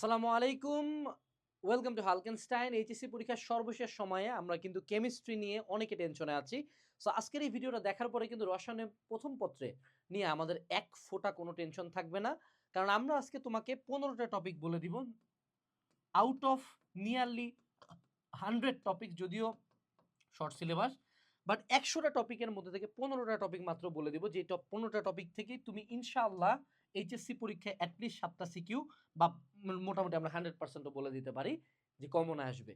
আসসালামু আলাইকুম। Welcome to হালকেনস্টাইন HSC পরীক্ষার সর্বশেষ সময়ে আমরা কিন্তু কেমিস্ট্রি নিয়ে অনেকে টেনশনে আছি। সো আজকের এই ভিডিওটা দেখার পরে কিন্তু রসায়নের প্রথম পত্রে নিয়ে আমাদের এক ফোঁটা কোনো টেনশন থাকবে না। কারণ আমরা আজকে তোমাকে পনেরোটা টপিক বলে দিব। Out of nearly hundred topic যদিও শর্ট সিলেবাস বাট একশোটা টপিকের মধ্যে থেকে পনেরোটা টপিক মাত্র বলে দিব। যে টপ পনেরোটা টপিক থেকে তুমি ইনশাআল্লাহ এইচএসসি পরীক্ষায় অ্যাটলিস্ট সাতটা সিকিউ বা মোটামুটি আমরা হান্ড্রেড পার্সেন্টও বলে দিতে পারি যে কমন আসবে।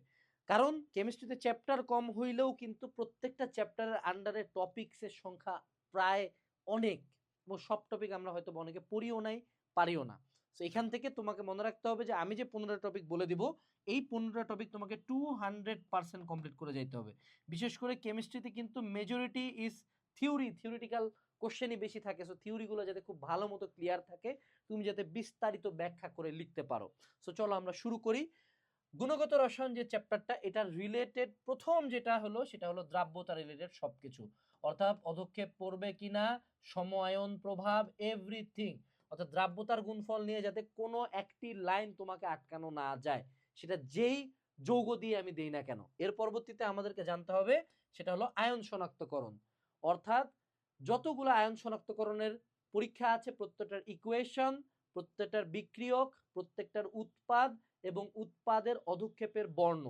কারণ কেমিস্ট্রিতে চ্যাপ্টার কম হইলেও কিন্তু প্রত্যেকটা চ্যাপ্টারের আন্ডারে টপিক্সের সংখ্যা প্রায় অনেক। এবং সব টপিক আমরা হয়তো অনেকে পড়িও নাই, পারিও না। তো এখান থেকে তোমাকে মনে রাখতে হবে যে আমি যে পনেরোটা টপিক বলে দিব, এই পনেরোটা টপিক তোমাকে টু হান্ড্রেড পার্সেন্ট কমপ্লিট করে যেতে হবে। বিশেষ করে কেমিস্ট্রিতে কিন্তু মেজরিটি ইজ থিওরি থিওরিটিক্যাল কোশ্চেনই বেশি থাকে সো থিওরিগুলো যাতে খুব ভালো মতো ক্লিয়ার থাকে, তুমি যাতে বিস্তারিত ব্যাখ্যা করে লিখতে পারো। সো চলো আমরা শুরু করি। গুণগত রসায়ন যে চ্যাপ্টারটা এটা রিলেটেড প্রথম যেটা হলো, সেটা হলো দ্রাব্যতা রিলেটেড সবকিছু। অর্থাৎ পদক্ষেপ পড়বে কিনা সমায়ন প্রভাব এভরিথিং অর্থাৎ দ্রাব্যতার গুণফল নিয়ে যাতে কোনো একটি লাইন তোমাকে আটকানো না যায়, সেটা যেই যৌগ দিয়ে আমি দেই না কেন। এর পরবর্তীতে আমাদেরকে জানতে হবে, সেটা হলো আয়ন শনাক্তকরণ। অর্থাৎ যতগুলো আয়ন শনাক্তকরণের পরীক্ষা আছে, প্রত্যেকটার ইকুয়েশন প্রত্যেকটার বিক্রিয়ক, প্রত্যেকটার উৎপাদ এবং উৎপাদের অধক্ষেপের বর্ণ।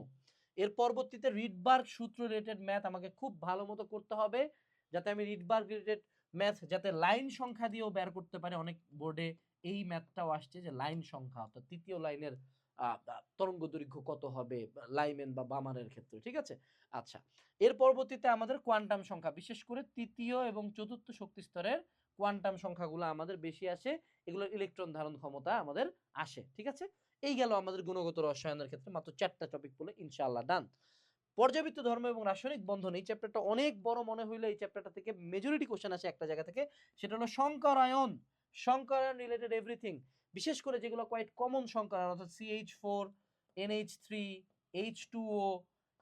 এর পরবর্তীতে রিডবার্গ সূত্র রিলেটেড ম্যাথ আমাকে খুব ভালো মতো করতে হবে, যাতে আমি রিডবার্গ রিলেটেড ম্যাথ যাতে লাইন সংখ্যা দিয়েও বের করতে পারে। অনেক বোর্ডে এই ম্যাথটাও আসছে যে লাইন সংখ্যা, অর্থাৎ তৃতীয় লাইনের তরঙ্গ দৈর্ঘ্য কত হবে? লাইমেন বা বামারের ক্ষেত্রে, ঠিক আছে? আচ্ছা এর পরবর্তীতে আমাদের কোয়ান্টাম সংখ্যা, বিশেষ করে তৃতীয় এবং চতুর্থ শক্তি স্তরের কোয়ান্টাম সংখ্যাগুলো আমাদের বেশি আসে, এগুলোর ইলেকট্রন ধারণ ক্ষমতা আমাদের আসে, ঠিক আছে? এই গেল আমাদের গুণগত রসায়নের ক্ষেত্রে মাত্র চারটা টপিক বলে ইনশাআল্লাহ ডান পর্যাবৃত্ত ধর্ম এবং রাসায়নিক বন্ধন, এই চ্যাপ্টারটা অনেক বড় মনে হইলে এই চ্যাপ্টারটা থেকে মেজরিটি কোশ্চেন আসে একটা জায়গা থেকে, সেটা হলো সংকরায়ন সংকরায়ন রিলেটেড এভরিথিং বিশেষ করে যেগুলো কোয়াইট কমন সংকরায়ন অর্থাৎ CH four NH three H two O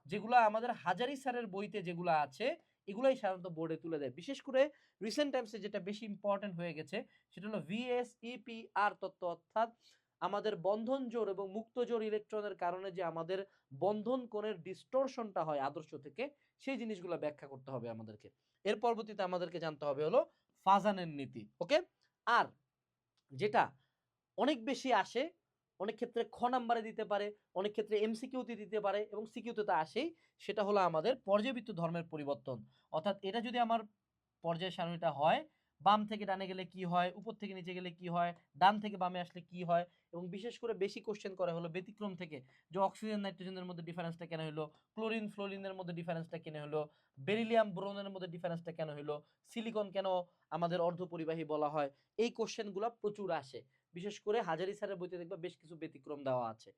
যেগুলো আমাদের হাজারি স্যারের বইতে যেগুলো আছে, এগুলাই সাধারণত বোর্ডে তুলে দেয়। বিশেষ করে রিসেন্ট টাইমসে যেটা বেশি ইম্পর্টেন্ট হয়ে গেছে, সেটা হলো ভিএসইপিআর তত্ত্ব, অর্থাৎ আমাদের বন্ধন জোর এবং মুক্ত জোর ইলেকট্রনের কারণে যে আমাদের বন্ধন কোণের ডিস্টরশনটা হয় আদর্শ থেকে, সেই জিনিসগুলো ব্যাখ্যা করতে হবে আমাদেরকে। এর পরবর্তীতে আমাদেরকে জানতে হবে হলো ফাজানের নীতি ওকে আর যেটা অনেক বেশি আসে। অনেক ক্ষেত্রে খ নাম্বারে দিতে পারে, অনেক ক্ষেত্রে এমসিকিউতে দিতে পারে এবং সিকিউতে তো আসেই। সেটা হলো আমাদের পর্যাবৃত্ত ধর্মের পরিবর্তন। অর্থাৎ এটা যদি আমার পর্যায় সারণীটা হয় বাম থেকে ডানে গেলে কি হয়, উপর থেকে নিচে গেলে কি হয়, ডান থেকে বামে আসলে কি হয় এবং বিশেষ করে বেশি কোশ্চেন করা হলো ব্যতিক্রম থেকে যে অক্সিজেন নাইট্রোজেনের মধ্যে ডিফারেন্সটা কেন হলো ক্লোরিন ফ্লোরিনের মধ্যে ডিফারেন্সটা কেন হলো বেরিলিয়াম ব্রোনের মধ্যে ডিফারেন্সটা কেন হলো সিলিকন কেন আমাদের অর্ধপরিবাহী বলা হয়, এই কোশ্চেনগুলো প্রচুর আসে। বিশেষ করে হাজারি স্যারের বইতে দেখবা বেশ কিছু ব্যতিক্রম দেওয়া আছে।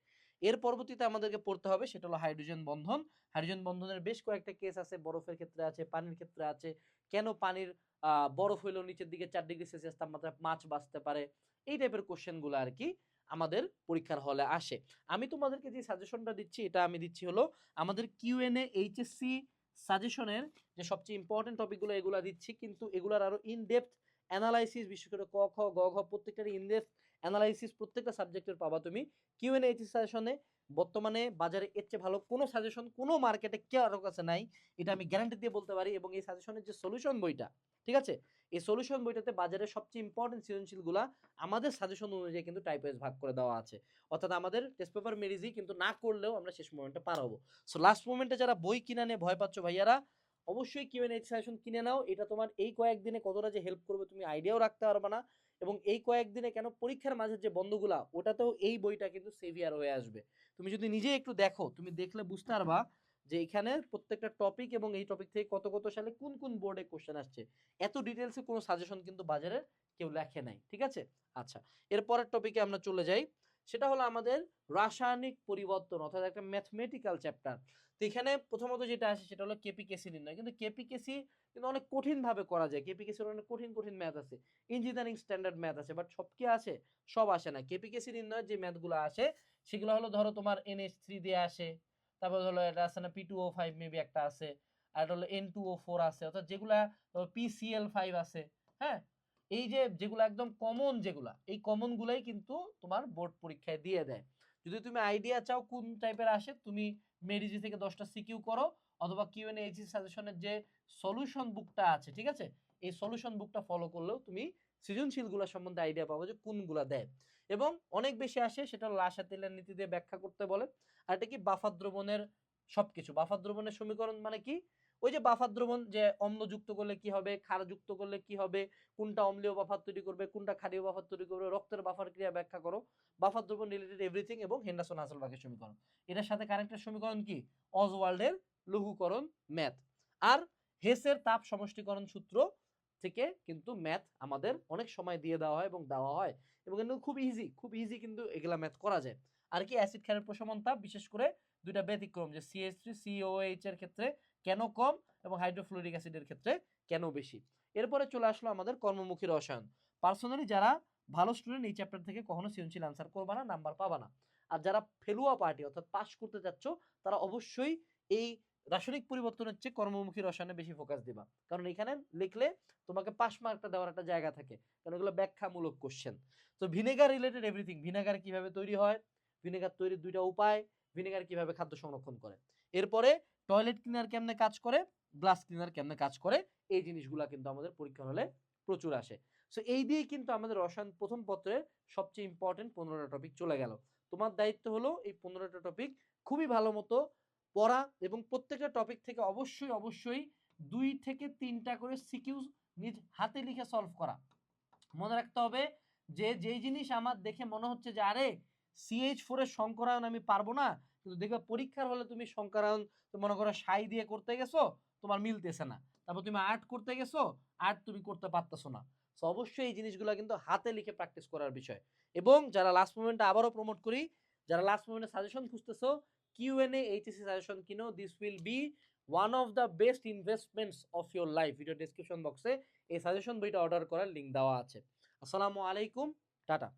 এর পরবর্তীতে আমাদেরকে পড়তে হবে, সেটা হলো হাইড্রোজেন বন্ধন। হাইড্রোজেন বন্ধনের বেশ কয়েকটা কেস আছে, বরফের ক্ষেত্রে আছে, পানির ক্ষেত্রে আছে কেন পানির বরফ হইলেও নিচের দিকে চার ডিগ্রি সেলসিয়াস তাপমাত্রা মাছ বাঁচতে পারে? এই টাইপের কোশ্চেনগুলো আর কি আমাদের পরীক্ষার হলে আসে। আমি তোমাদেরকে যে সাজেশনটা দিচ্ছি, এটা আমি দিচ্ছি হলো আমাদের কিউএনএ এইচএসসি সাজেশনের যে সবচেয়ে ইম্পর্টেন্ট টপিকগুলো এগুলো দিচ্ছি, কিন্তু এগুলোর আরও ইন ডেপথ অ্যানালাইসিস বিশেষ করে ক, খ, গ, ঘ প্রত্যেকটার ইন ডেপথ অ্যানালাইসিস প্রত্যেকটা সাবজেক্টের পাবা তুমি। কিউ এন এইচ সাজেশনে বর্তমানে বাজারে এর চেয়ে ভালো কোনো সাজেশন কোনো মার্কেটে কে কারও কাছে নাই। এটা আমি গ্যারান্টি দিয়ে বলতে পারি এবং এই সাজেশনের যে সলিউশন বইটা, ঠিক আছে? এই সলিউশন বইটাতে বাজারে সবচেয়ে ইম্পর্টেন্ট সৃজনশীলগুলা আমাদের সাজেশন অনুযায়ী কিন্তু টাইপ ওয়াইজ ভাগ করে দেওয়া আছে। অর্থাৎ আমাদের টেস্ট পেপার মেরিজি, কিন্তু না করলেও আমরা শেষ মোমেন্টে পার হব। সো লাস্ট মোমেন্টে যারা বই কিনে নিয়ে ভয় পাচ্ছ ভাইয়ারা, অবশ্যই কিউ এন এইচ সাজেশন কিনে নাও। এটা তোমার এই কয়েকদিনে কতটা যে হেল্প করবে তুমি আইডিয়াও রাখতে পারবে না। এবং এই কয়েকদিনে কেন পরীক্ষার মাঝের যে বন্ধগুলা, ওটাতেও এই বইটা কিন্তু সেভিয়ার হয়ে আসবে। তুমি যদি নিজে একটু দেখো, তুমি দেখলে বুঝতে পারবা যে এখানে প্রত্যেকটা টপিক এবং এই টপিক থেকে কত কত সালে কোন কোন বোর্ডে কোশ্চেন আসছে। এত ডিটেলসে কোনো সাজেশন কিন্তু বাজারে কেউ লেখে নাই, ঠিক আছে? আচ্ছা এরপরের টপিকে আমরা চলে যাই। সেটা হলো আমাদের রাসায়নিক পরিবর্তন, অর্থাৎ একটা ম্যাথমেটিক্যাল চ্যাপ্টার তো এখানে প্রথমত যেটা আসে সেটা হলো কেপিকেসি নির্ণয়। কিন্তু কেপিকেসি কিন্তু অনেক কঠিন ভাবে করা যায়। কেপিকেসির অনেক কঠিন কঠিন ম্যাথ আছে। ইঞ্জিনিয়ারিং স্ট্যান্ডার্ড ম্যাথ আছে বাট সব কি আসে সব আসে না। কেপিকেসি নির্ণয়ের যে ম্যাথগুলো আসে, সেগুলো হলো ধরো তোমার এনএইচ থ্রি দিয়ে আসে, তারপর হলো এটা আছে না P two O five maybe একটা আছে, আর এটা হলো এন টু ও ফোর আছে, অর্থাৎ যেগুলা পিসিএল ফাইভ আছে হ্যাঁ? এই যে যেগুলো একদম কমন যেগুলা, এই কমন গুলাই কিন্তু তোমার বোর্ড পরীক্ষায় দিয়ে দেয়। যদি তুমি আইডিয়া চাও কোন টাইপের আসে, তুমি মেডিজি থেকে দশটা সিকিউ করো অথবা কিউ এন এইচএসি সাজেশনের যে সলিউশন বুকটা আছে, ঠিক আছে? এই সলিউশন বুকটা ফলো করলেও তুমি সৃজনশীলগুলো সম্বন্ধে আইডিয়া পাবো যে কোনগুলা দেয়। এবং অনেক বেশি আসে, সেটা লাশা তেলের নীতি দিয়ে ব্যাখ্যা করতে বলে। আর এটা কি বাফার দ্রবণের সবকিছু। বাফার দ্রবণের সমীকরণ মানে কি? ওই যে বাফার দ্রবণ যে অম্ল যুক্ত করলে কি হবে? ক্ষার যুক্ত করলে কি হবে? কোনটা অম্লীয় বাফার তৈরি করবে? কোনটা ক্ষারীয় বাফার তৈরি করবে? রক্তের বাফার ক্রিয়া ব্যাখ্যা করো। বাফার দ্রবণ রিলেটেড এভরিথিং এবং হেন্ডারসন হাসেলবাগের সমীকরণ। এটার সাথে কারেন্টের সমীকরণ কি? অজওয়াল্ডের লঘুকরণ ম্যাথ আর হেসের তাপ সমষ্টিকরণ সূত্র থেকে কিন্তু ম্যাথ আমাদের অনেক সময় দিয়ে দেওয়া হয় এবং দেওয়া হয়। এবং কিন্তু খুব ইজি খুব ইজি কিন্তু এগুলা ম্যাথ করা যায়। আর কি অ্যাসিড ক্ষারের প্রশমন তাপ, বিশেষ করে দুইটা ব্যতিক্রম যে সিএস থ্রি সিওএইচ এর ক্ষেত্রে কেন কম এবং হাইড্রোফ্লোরিক অ্যাসিডের ক্ষেত্রে কেন বেশি? এরপরে চলে আসলো আমাদের কর্মমুখী রসায়ন। পার্সোনালি যারা ভালো স্টুডেন্ট এই চ্যাপ্টার থেকে কখনো সৃজনশীল আনসার করবা না নাম্বার পাবা না। আর যারা ফেলুয়া পার্টি অর্থাৎ পাস করতে যাচ্ছ তারা অবশ্যই এই রাসায়নিক পরিবর্তনের চেয়ে কর্মমুখী রসায়নে বেশি ফোকাস দিবা। কারণ এখানে লিখলে তোমাকে পাস মার্কটা দেওয়ার একটা জায়গা থাকে। কারণ এগুলো ব্যাখ্যামূলক কোশ্চেন তো ভিনেগার রিলেটেড এভরিথিং ভিনেগার কীভাবে তৈরি হয়? ভিনেগার তৈরির দুইটা উপায় ভিনেগার কীভাবে খাদ্য সংরক্ষণ করে? এরপরে টয়লেট ক্লিনার কেমনে কাজ করে? গ্লাস ক্লিনার কেমনে কাজ করে? এই জিনিসগুলা কিন্তু আমাদের পরীক্ষা হলে প্রচুর আসে। সো এই দিয়ে কিন্তু আমাদের রসায়ন প্রথম পত্রের সবচেয়ে ইম্পর্টেন্ট পনেরোটা টপিক চলে গেল। তোমার দায়িত্ব হলো এই পনেরোটা টপিক খুবই ভালো মতো পড়া এবং প্রত্যেকটা টপিক থেকে অবশ্যই অবশ্যই দুই থেকে তিনটা করে সিকিউ নিজ হাতে লিখে সলভ করা। মনে রাখতে হবে যে যেই জিনিস আমার দেখে মনে হচ্ছে যে আরে সিএইচ ফোরের সংকরায়ন আমি পারব না, কিন্তু দেখবে পরীক্ষার হলে তুমি সংকরায়ন মনে করো সাই দিয়ে করতে গেছো, তোমার মিলতেছে না। তারপর তুমি আর্ট করতে গেছো, আর্ট তুমি করতে পারতেছো না। সো অবশ্যই এই জিনিসগুলো কিন্তু হাতে লিখে প্র্যাকটিস করার বিষয়। এবং যারা লাস্ট মোমেন্টে আবারও প্রমোট করি, যারা লাস্ট মোমেন্টে সাজেশন খুঁজতেছো কিউএনএ এইচএসসি সাজেশন কিনো this will be one of the best investments of your life video description বক্সে এই সাজেশন বইটা অর্ডার করার লিঙ্ক দেওয়া আছে। আসসালামু আলাইকুম, টাটা।